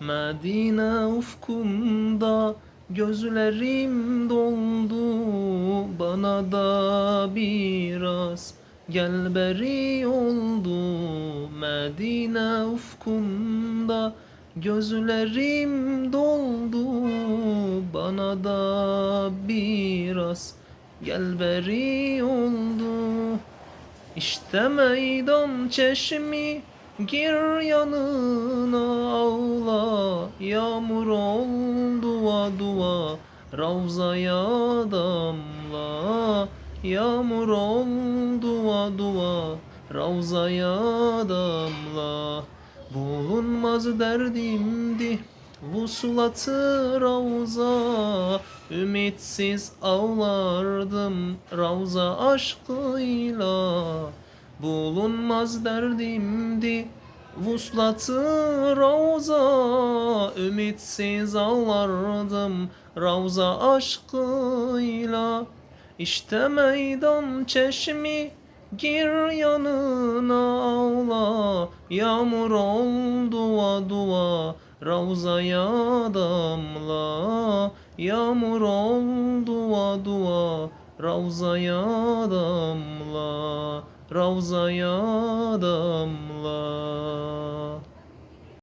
Medine ufkunda gözlerim doldu. Bana da biraz gel beri oldu. Medine ufkunda gözlerim doldu. Bana da biraz gel beri oldu. İşte meydan çeşmi Gir yanına ağla Yağmur ol dua dua Ravzaya damla. Yağmur ol dua dua Ravzaya damla. Bulunmaz derdimdi Vuslatı ravza. Ümitsiz ağlardım Ravza aşkıyla Bulunmaz derdimdi. Vuslatı ravza Ümitsiz ağlardım Ravza aşkıyla İşte meydan çeşmi Gir yanına ağla. Yağmur ol dua dua Ravzaya damla. Yağmur ol dua dua Ravzaya damla Ravzaya damla